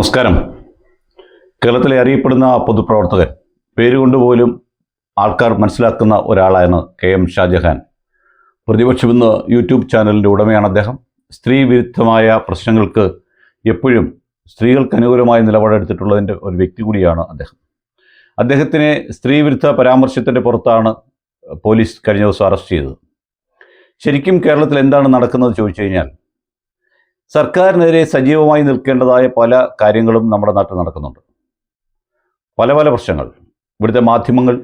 നമസ്കാരം. കേരളത്തിലെ അറിയപ്പെടുന്ന പൊതുപ്രവർത്തകൻ പേരുകൊണ്ട് പോലും ആൾക്കാർ മനസ്സിലാക്കുന്ന ഒരാളാണ് കെ എം ഷാജഹാൻ. പ്രതിപക്ഷം ഇന്ന് യൂട്യൂബ് ചാനലിന്റെ ഉടമയാണ് അദ്ദേഹം. സ്ത്രീ വിരുദ്ധമായ പ്രശ്നങ്ങൾക്ക് എപ്പോഴും സ്ത്രീകൾക്ക് അനുകൂലമായ നിലപാടെടുത്തിട്ടുള്ളതിന്റെ ഒരു വ്യക്തി കൂടിയാണ് അദ്ദേഹം. അദ്ദേഹത്തിനെ സ്ത്രീ വിരുദ്ധ പരാമർശത്തിന്റെ പുറത്താണ് പോലീസ് കഴിഞ്ഞ ദിവസം അറസ്റ്റ് ചെയ്തത്. ശരിക്കും കേരളത്തിൽ എന്താണ് നടക്കുന്നത് ചോദിച്ചു കഴിഞ്ഞാൽ സർക്കാരിനെതിരെ സജീവമായി നിൽക്കേണ്ടതായ പല കാര്യങ്ങളും നമ്മുടെ നാട്ടിൽ നടക്കുന്നുണ്ട്. പല പല പ്രശ്നങ്ങൾ. ഇവിടുത്തെ മാധ്യമങ്ങൾ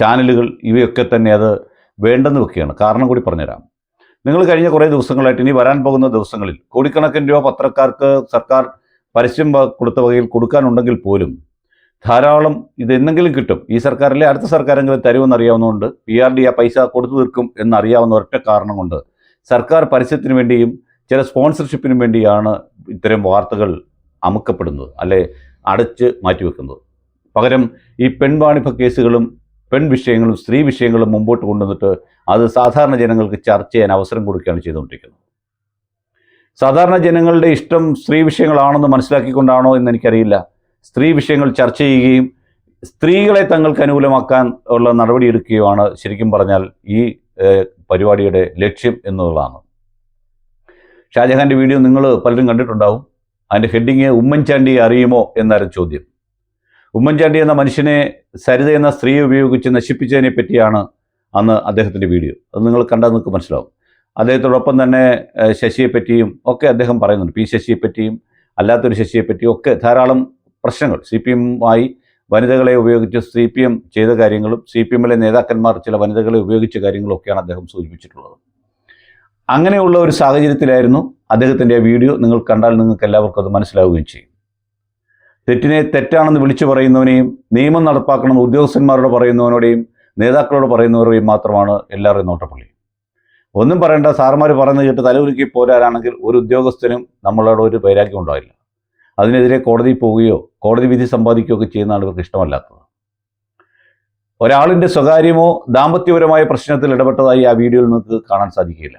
ചാനലുകൾ ഇവയൊക്കെ തന്നെ അത് വേണ്ടെന്ന് വെക്കുകയാണ്. കാരണം കൂടി പറഞ്ഞുതരാം. നിങ്ങൾ കഴിഞ്ഞ കുറേ ദിവസങ്ങളായിട്ട് ഇനി വരാൻ പോകുന്ന ദിവസങ്ങളിൽ കോടിക്കണക്കിന് രൂപ പത്രക്കാർക്ക് സർക്കാർ പരസ്യം കൊടുത്ത വകയിൽ കൊടുക്കാനുണ്ടെങ്കിൽ പോലും ധാരാളം ഇതെന്നെങ്കിലും കിട്ടും. ഈ സർക്കാരിലെ അടുത്ത സർക്കാരെങ്കിലും തരുമെന്നറിയാവുന്നതുകൊണ്ട് പി ആർ ഡി ആ പൈസ കൊടുത്തു തീർക്കും എന്നറിയാവുന്ന ഒറ്റ കാരണം കൊണ്ട് സർക്കാർ പരസ്യത്തിന് വേണ്ടിയും ചില സ്പോൺസർഷിപ്പിന് വേണ്ടിയാണ് ഇത്തരം വാർത്തകൾ അമുക്കപ്പെടുന്നത് അല്ലെ അടച്ച് മാറ്റിവെക്കുന്നത്. പകരം ഈ പെൺവാണിഭ കേസുകളും പെൺ വിഷയങ്ങളും സ്ത്രീ വിഷയങ്ങളും മുമ്പോട്ട് കൊണ്ടുവന്നിട്ട് അത് സാധാരണ ജനങ്ങൾക്ക് ചർച്ച ചെയ്യാൻ അവസരം കൊടുക്കുകയാണ് ചെയ്തുകൊണ്ടിരിക്കുന്നത്. സാധാരണ ജനങ്ങളുടെ ഇഷ്ടം സ്ത്രീ വിഷയങ്ങളാണെന്ന് മനസ്സിലാക്കിക്കൊണ്ടാണോ എന്ന് എനിക്കറിയില്ല. സ്ത്രീ വിഷയങ്ങൾ ചർച്ച ചെയ്യുകയും സ്ത്രീകളെ തങ്ങൾക്ക് അനുകൂലമാക്കാൻ ഉള്ള നടപടിയെടുക്കുകയുമാണ് ശരിക്കും പറഞ്ഞാൽ ഈ പരിപാടിയുടെ ലക്ഷ്യം എന്നുള്ളതാണ്. ഷാജഹാന്റെ വീഡിയോ നിങ്ങൾ പലരും കണ്ടിട്ടുണ്ടാവും. അതിന്റെ ഹെഡിങ് ഉമ്മൻചാണ്ടി അറിയുമോ എന്നായിരുന്നു ചോദ്യം. ഉമ്മൻചാണ്ടി എന്ന മനുഷ്യനെ സരിത എന്ന സ്ത്രീയെ ഉപയോഗിച്ച് നശിപ്പിച്ചതിനെ പറ്റിയാണ് അന്ന് അദ്ദേഹത്തിന്റെ വീഡിയോ. അത് നിങ്ങൾ കണ്ടാൽ നിങ്ങൾക്ക് മനസ്സിലാവും. അദ്ദേഹത്തോടൊപ്പം തന്നെ ശശിയെപ്പറ്റിയും ശശിയെ പറ്റിയും ഒക്കെ അദ്ദേഹം പറയുന്നുണ്ട്. പി ശശിയെപ്പറ്റിയും അല്ലാത്തൊരു ശശിയെപ്പറ്റിയും ഒക്കെ ധാരാളം പ്രശ്നങ്ങൾ. സി പി എമ്മുമായി വനിതകളെ ഉപയോഗിച്ച് സി പി എം ചെയ്ത കാര്യങ്ങളും സി പി എമ്മിലെ നേതാക്കന്മാർ ചില വനിതകളെ ഉപയോഗിച്ച കാര്യങ്ങളും ഒക്കെയാണ് അദ്ദേഹം സൂചിപ്പിച്ചിട്ടുള്ളത്. അങ്ങനെയുള്ള ഒരു സാഹചര്യത്തിലായിരുന്നു അദ്ദേഹത്തിന്റെ ആ വീഡിയോ നിങ്ങൾ കണ്ടാൽ നിങ്ങൾക്ക് എല്ലാവർക്കും അത് മനസ്സിലാവുകയും ചെയ്യും. തെറ്റിനെ തെറ്റാണെന്ന് വിളിച്ചു പറയുന്നവനെയും നിയമം നടപ്പാക്കണമെന്ന് ഉദ്യോഗസ്ഥന്മാരോട് പറയുന്നവനോടെയും നേതാക്കളോട് പറയുന്നവരെയും മാത്രമാണ് എല്ലാവരുടെയും നോട്ടപ്പള്ളി. ഒന്നും പറയേണ്ട സാർമാർ പറയുന്നത് കേട്ട് തലകുലുക്കി പോരാനാണെങ്കിൽ ഒരു ഉദ്യോഗസ്ഥനും നമ്മളോട് ഒരു വൈരാഗ്യം ഉണ്ടാവില്ല. അതിനെതിരെ കോടതിയിൽ പോവുകയോ കോടതി വിധി സമ്പാദിക്കുകയോ ഒക്കെ ചെയ്യുന്നതാണ് ഇവർക്ക് ഇഷ്ടമല്ലാത്തത്. ഒരാളിന്റെ സ്വകാര്യമോ ദാമ്പത്യപരമായ പ്രശ്നത്തിൽ ഇടപെട്ടതായി ആ വീഡിയോയിൽ നിങ്ങൾക്ക് കാണാൻ സാധിക്കില്ല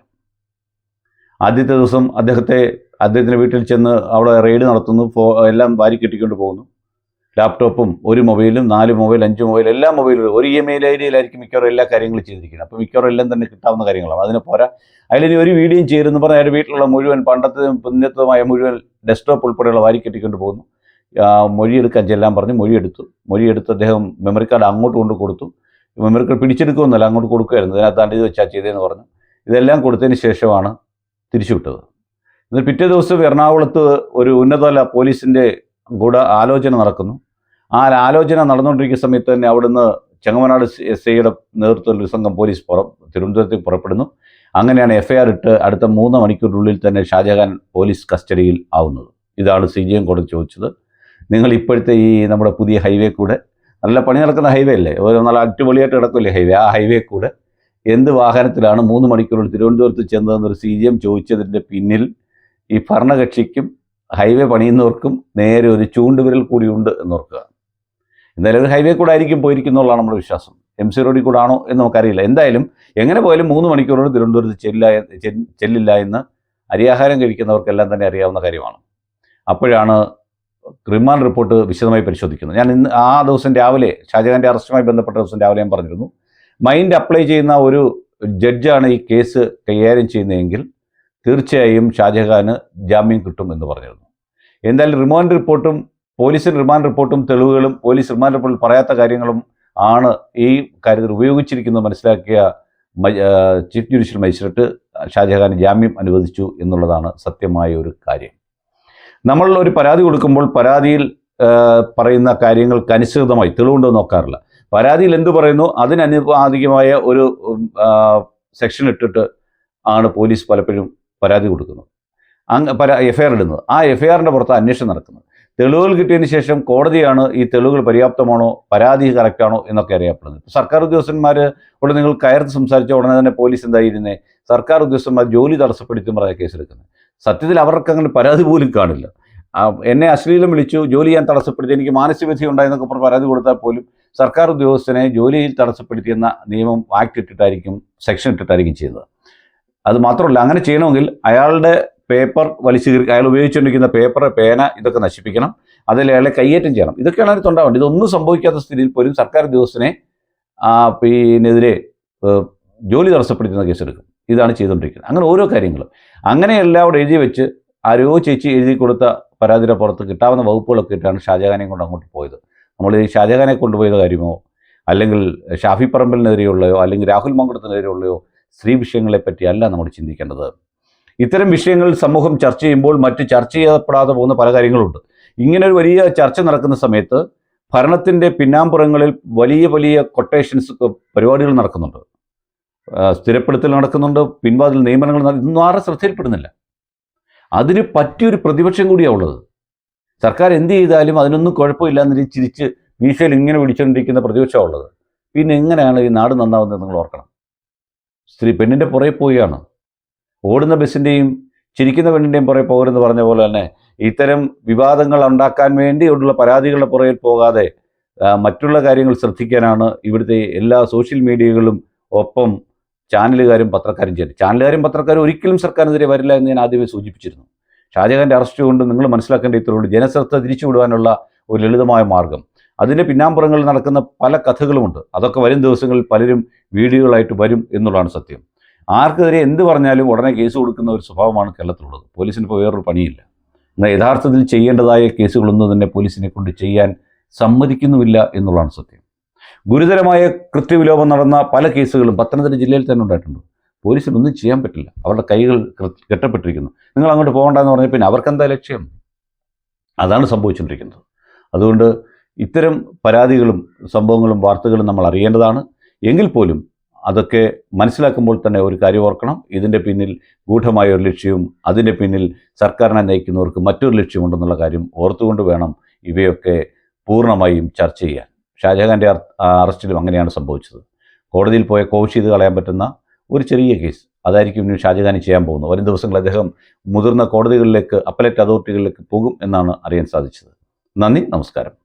ആദ്യത്തെ ദിവസം അദ്ദേഹത്തെ അദ്ദേഹത്തിന്റെ വീട്ടിൽ ചെന്ന് അവിടെ റെയ്ഡ് നടത്തുന്നു ഫോ എല്ലാം വാരി കെട്ടിക്കൊണ്ട് പോകുന്നു. ലാപ്ടോപ്പും ഒരു മൊബൈലും നാല് മൊബൈൽ അഞ്ച് മൊബൈൽ എല്ലാ മൊബൈലും ഒരു ഇ എം ഐ ഐഡിയിലായിരിക്കും മിക്കവാറും എല്ലാ കാര്യങ്ങളും ചെയ്തിരിക്കുന്നത്. അപ്പോൾ മിക്കവാറും എല്ലാം തന്നെ കിട്ടാവുന്ന കാര്യങ്ങളാണ്. അതിന് പോരാ. അതിലിനി ഒരു വീഡിയോയും ചെയ്തെന്ന് പറഞ്ഞാൽ അയാളുടെ വീട്ടിലുള്ള മുഴുവൻ പണ്ടത്തതും പുണ്യത്വമായ മുഴുവൻ ഡെസ്ക്ടോപ്പ് ഉൾപ്പെടെയുള്ള വാരി കെട്ടിക്കൊണ്ട് പോകുന്നു. മൊഴിയെടുക്കാൻ ചെല്ലാൻ പറഞ്ഞ് മൊഴിയെടുത്തു. മൊഴിയെടുത്ത് അദ്ദേഹം മെമ്മറി കാർഡ് അങ്ങോട്ട് കൊണ്ട് കൊടുത്തു. മെമ്മറി കാർഡ് പിടിച്ചെടുക്കുമെന്നല്ല അങ്ങോട്ട് കൊടുക്കുമായിരുന്നു. അതിനകത്താണ്ട് ഇത് വെച്ചാൽ ചെയ്തതെന്ന് പറഞ്ഞു. ഇതെല്ലാം കൊടുത്തതിന് ശേഷമാണ് തിരിച്ചുവിട്ടത്. എന്നിട്ട് പിറ്റേ ദിവസം എറണാകുളത്ത് ഒരു ഉന്നതതല പോലീസിന്റെ കൂടെ ആലോചന നടക്കുന്നു. ആ ആലോചന നടന്നുകൊണ്ടിരിക്കുന്ന സമയത്ത് തന്നെ അവിടുന്ന് ചെങ്ങമനാട് എസ് ഐയുടെ നേതൃത്വത്തിൽ ഒരു സംഘം പോലീസ് പുറ തിരുവനന്തപുരത്തേക്ക് പുറപ്പെടുന്നു. അങ്ങനെയാണ് എഫ്ഐആർ ഇട്ട് അടുത്ത മൂന്ന് മണിക്കൂറിനുള്ളിൽ തന്നെ ഷാജഹാൻ പോലീസ് കസ്റ്റഡിയിൽ ആവുന്നത്. ഇതാണ് സി ജി എം കോടതി ചോദിച്ചത്. നിങ്ങൾ ഇപ്പോഴത്തെ ഈ നമ്മുടെ പുതിയ ഹൈവേ കൂടെ നല്ല പണി നടക്കുന്ന ഹൈവേ അല്ലേ? ഒരു നല്ല അടിപൊളിയായിട്ട് കിടക്കില്ലേ ഹൈവേ? ആ ഹൈവേ കൂടെ എന്ത് വാഹനത്തിലാണ് മൂന്ന് മണിക്കൂറിൽ തിരുവനന്തപുരത്ത് ചെന്നതെന്നൊരു സി ജി എം ചോദിച്ചതിന്റെ പിന്നിൽ ഈ ഭരണകക്ഷിക്കും ഹൈവേ പണിയുന്നവർക്കും നേരെ ഒരു ചൂണ്ടുവിരൽ കൂടിയുണ്ട് എന്നോർക്കുക. എന്തായാലും ഒരു ഹൈവേ കൂടെ ആയിരിക്കും പോയിരിക്കുന്നുള്ളതാണ് നമ്മുടെ വിശ്വാസം. എം സി റോഡിൽ കൂടെ ആണോ എന്ന് നമുക്കറിയില്ല. എന്തായാലും എങ്ങനെ പോയാലും മൂന്ന് മണിക്കൂറോട് തിരുവനന്തപുരത്ത് ചെല്ല ചെല്ലില്ല എന്ന് അരിയാഹാരം കഴിക്കുന്നവർക്കെല്ലാം തന്നെ അറിയാവുന്ന കാര്യമാണ്. അപ്പോഴാണ് റിമാൻഡ് റിപ്പോർട്ട് വിശദമായി പരിശോധിക്കുന്നത്. ഞാൻ ഇന്ന് ആ ദിവസം രാവിലെ ഷാജഹാന്റെ അറസ്റ്റുമായി ബന്ധപ്പെട്ട ദിവസം രാവിലെ ഞാൻ പറഞ്ഞിരുന്നു. മൈൻഡ് അപ്ലൈ ചെയ്യുന്ന ഒരു ജഡ്ജാണ് ഈ കേസ് കൈകാര്യം ചെയ്യുന്നതെങ്കിൽ തീർച്ചയായും ഷാജഹാന് ജാമ്യം കിട്ടും എന്ന് പറഞ്ഞിരുന്നു. എന്തായാലും റിമാൻഡ് റിപ്പോർട്ടും പോലീസിന് റിമാൻഡ് റിപ്പോർട്ടും തെളിവുകളും പോലീസ് റിമാൻഡ് റിപ്പോർട്ടിൽ പറയാത്ത കാര്യങ്ങളും ആണ് ഈ കാര്യത്തിൽ ഉപയോഗിച്ചിരിക്കുന്നത് മനസ്സിലാക്കിയ ചീഫ് ജുഡീഷ്യൽ മജിസ്ട്രേറ്റ് ഷാജഹാന് ജാമ്യം അനുവദിച്ചു എന്നുള്ളതാണ് സത്യമായ ഒരു കാര്യം. നമ്മൾ ഒരു പരാതി കൊടുക്കുമ്പോൾ പരാതിയിൽ പറയുന്ന കാര്യങ്ങൾക്ക് അനുസൃതമായി തെളിവുണ്ടോ നോക്കാറില്ല. പരാതിയിൽ എന്തു പറയുന്നു? അതിനനുപാതികമായ ഒരു സെക്ഷൻ ഇട്ടിട്ട് ആണ് പോലീസ് പലപ്പോഴും പരാതി കൊടുക്കുന്നത്. അങ്ങ് പരാ എഫ് ഐ ആർ ഇടുന്നത്. ആ എഫ് ഐ ആറിന്റെ പുറത്ത് അന്വേഷണം നടക്കുന്നത്. തെളിവുകൾ കിട്ടിയതിന് ശേഷം കോടതിയാണ് ഈ തെളിവുകൾ പര്യാപ്തമാണോ പരാതി കറക്റ്റാണോ എന്നൊക്കെ അറിയപ്പെടുന്നത്. സർക്കാർ ഉദ്യോഗസ്ഥന്മാർ ഇവിടെ നിങ്ങൾ കയർത്ത് സംസാരിച്ച ഉടനെ തന്നെ പോലീസ് എന്തായിരുന്നേ? സർക്കാർ ഉദ്യോഗസ്ഥന്മാർ ജോലി തടസ്സപ്പെടുത്തും പറഞ്ഞ കേസെടുക്കുന്നത്. സത്യത്തിൽ അവർക്ക് അങ്ങനെ പരാതി പോലും കാണില്ല. എന്നെ അശ്ലീലം വിളിച്ചു ജോലി ചെയ്യാൻ തടസ്സപ്പെടുത്തി എനിക്ക് മാനസികവിധി ഉണ്ടായെന്നൊക്കെ പറഞ്ഞ് പരാതി കൊടുത്താൽ പോലും സർക്കാർ ഉദ്യോഗസ്ഥനെ ജോലിയിൽ തടസ്സപ്പെടുത്തിയെന്ന നിയമം ആക്ട് ഇട്ടിട്ടായിരിക്കും സെക്ഷൻ ഇട്ടിട്ടായിരിക്കും ചെയ്യുന്നത് അത് മാത്രമല്ല അങ്ങനെ ചെയ്യണമെങ്കിൽ അയാളുടെ പേപ്പർ വലിച്ചു അയാൾ ഉപയോഗിച്ചുകൊണ്ടിരിക്കുന്ന പേപ്പർ പേന ഇതൊക്കെ നശിപ്പിക്കണം. അതിൽ അയാളെ കയ്യേറ്റം ചെയ്യണം. ഇതൊക്കെയാണ് അതിനകത്ത് ഉണ്ടാവേണ്ടത് ഇതൊന്നും സംഭവിക്കാത്ത സ്ഥിതിയിൽ പോലും സർക്കാർ ഉദ്യോഗസ്ഥനെ പിന്നെതിരെ ജോലി തടസ്സപ്പെടുത്തുന്ന കേസെടുക്കും. ഇതാണ് ചെയ്തുകൊണ്ടിരിക്കുന്നത്. അങ്ങനെ ഓരോ കാര്യങ്ങളും. അങ്ങനെയെല്ലാം അവിടെ എഴുതി വെച്ച് ആരോ ചേച്ചി എഴുതി കൊടുത്ത പരാതിയുടെ പുറത്ത് കിട്ടാവുന്ന വകുപ്പുകളൊക്കെ ഇട്ടാണ് ഷാജഹാനെയും കൊണ്ട് അങ്ങോട്ട് പോയത്. നമ്മൾ ഈ ഷാജഹാനെ കൊണ്ടുപോയത് കാര്യമോ? അല്ലെങ്കിൽ ഷാഫി പറമ്പലിനെതിരെയുള്ളയോ അല്ലെങ്കിൽ രാഹുൽ മങ്കടത്തിനെതിരെയുള്ളയോ സ്ത്രീ വിഷയങ്ങളെ പറ്റിയല്ല നമ്മൾ ചിന്തിക്കേണ്ടത്. ഇത്തരം വിഷയങ്ങൾ സമൂഹം ചർച്ച ചെയ്യുമ്പോൾ മറ്റ് ചർച്ച ചെയ്യപ്പെടാതെ പോകുന്ന പല കാര്യങ്ങളുണ്ട്. ഇങ്ങനെ ഒരു വലിയ ചർച്ച നടക്കുന്ന സമയത്ത് ഭരണത്തിന്റെ പിന്നാമ്പുറങ്ങളിൽ വലിയ വലിയ കൊട്ടേഷൻസ് പരിപാടികൾ നടക്കുന്നുണ്ട്. സ്ഥിരപ്പെടുത്തൽ നടക്കുന്നുണ്ട് പിൻവാതിൽ നിയമനങ്ങൾ ഇതൊന്നും ആരും ശ്രദ്ധയിൽപ്പെടുന്നില്ല. അതിന് പറ്റിയൊരു പ്രതിപക്ഷം കൂടിയാണ് ഉള്ളത്. സർക്കാർ എന്ത് ചെയ്താലും അതിനൊന്നും കുഴപ്പമില്ല എന്ന് ചിരിച്ച് മീശയിൽ ഇങ്ങനെ പിടിച്ചുകൊണ്ടിരിക്കുന്ന പ്രതിപക്ഷമുള്ളത് പിന്നെ എങ്ങനെയാണ് ഈ നാട് നന്നാവുന്നത് നിങ്ങൾ ഓർക്കണം. സ്ത്രീ പെണ്ണിന്റെ പുറകെ പോവുകയാണ്. ഓടുന്ന ബസ്സിന്റെയും ചിരിക്കുന്ന പെണ്ണിന്റെയും പുറകെ പോകരുതെന്ന് പറഞ്ഞ പോലെ തന്നെ ഇത്തരം വിവാദങ്ങൾ ഉണ്ടാക്കാൻ വേണ്ടിയുള്ള പരാതികളുടെ പുറകിൽ പോകാതെ മറ്റുള്ള കാര്യങ്ങൾ ശ്രദ്ധിക്കാനാണ് ഇവിടുത്തെ എല്ലാ സോഷ്യൽ മീഡിയകളും ഒപ്പം ചാനലുകാരും പത്രക്കാരും ചെയ്യുന്നത്. ചാനലുകാരും പത്രക്കാരും ഒരിക്കലും സർക്കാരിനെതിരെ വരില്ല എന്ന് ഞാൻ ആദ്യമേ സൂചിപ്പിച്ചിരുന്നു. ഷാജഹാന്റെ അറസ്റ്റ് കൊണ്ട് നിങ്ങൾ മനസ്സിലാക്കേണ്ട ഇത്രയുള്ളൂ. ജനശ്രദ്ധ തിരിച്ചുവിടുവാനുള്ള ഒരു ലളിതമായ മാർഗം. അതിന്റെ പിന്നാമ്പുറങ്ങളിൽ നടക്കുന്ന പല കഥകളുമുണ്ട്. അതൊക്കെ വരും ദിവസങ്ങളിൽ പലരും വീഡിയോകളായിട്ട് വരും എന്നുള്ളതാണ് സത്യം. ആർക്കെതിരെ എന്ത് പറഞ്ഞാലും ഉടനെ കേസ് കൊടുക്കുന്ന ഒരു സ്വഭാവമാണ് കേരളത്തിലുള്ളത്. പോലീസിന് ഇപ്പോൾ വേറൊരു പണിയില്ല. എന്നാൽ യഥാർത്ഥത്തിൽ ചെയ്യേണ്ടതായ കേസുകളൊന്നും തന്നെ പോലീസിനെ കൊണ്ട് ചെയ്യാൻ സമ്മതിക്കുന്നുമില്ല എന്നുള്ളതാണ് സത്യം. ഗുരുതരമായ കൃത്യവിലോപം നടന്ന പല കേസുകളും പത്തനംതിട്ട ജില്ലയിൽ തന്നെ ഉണ്ടായിട്ടുണ്ട്. പോലീസിനൊന്നും ചെയ്യാൻ പറ്റില്ല. അവരുടെ കൈകൾ കെട്ടപ്പെട്ടിരിക്കുന്നു. നിങ്ങൾ അങ്ങോട്ട് പോകണ്ടെന്ന് പറഞ്ഞാൽ പിന്നെ അവർക്കെന്താ ലക്ഷ്യം? അതാണ് സംഭവിച്ചുകൊണ്ടിരിക്കുന്നത്. അതുകൊണ്ട് ഇത്തരം പരാതികളും സംഭവങ്ങളും വാർത്തകളും നമ്മൾ അറിയേണ്ടതാണ്. എങ്കിൽ പോലും അതൊക്കെ മനസ്സിലാക്കുമ്പോൾ തന്നെ ഒരു കാര്യം ഓർക്കണം. ഇതിന്റെ പിന്നിൽ ഗൂഢമായ ഒരു ലക്ഷ്യവും അതിന്റെ പിന്നിൽ സർക്കാരിനെ നയിക്കുന്നവർക്ക് മറ്റൊരു ലക്ഷ്യമുണ്ടെന്നുള്ള കാര്യം ഓർത്തുകൊണ്ട് വേണം ഇവയൊക്കെ പൂർണമായും ചർച്ച ചെയ്യാൻ. ഷാജഹാന്റെ അറസ്റ്റിലും അങ്ങനെയാണ് സംഭവിച്ചത്. കോടതിയിൽ പോയ കോവിഷ് ചെയ്ത് കളയാൻ പറ്റുന്ന ഒരു ചെറിയ കേസ്. അതായിരിക്കും ഇനി ഷാജഹാൻ ചെയ്യാൻ പോകുന്നത്. വരും ദിവസങ്ങളിൽ അദ്ദേഹം മുതിർന്ന കോടതികളിലേക്ക് അപ്പലറ്റ് അതോറിറ്റികളിലേക്ക് പോകും എന്നാണ് അറിയാൻ സാധിച്ചത്. നന്ദി നമസ്കാരം.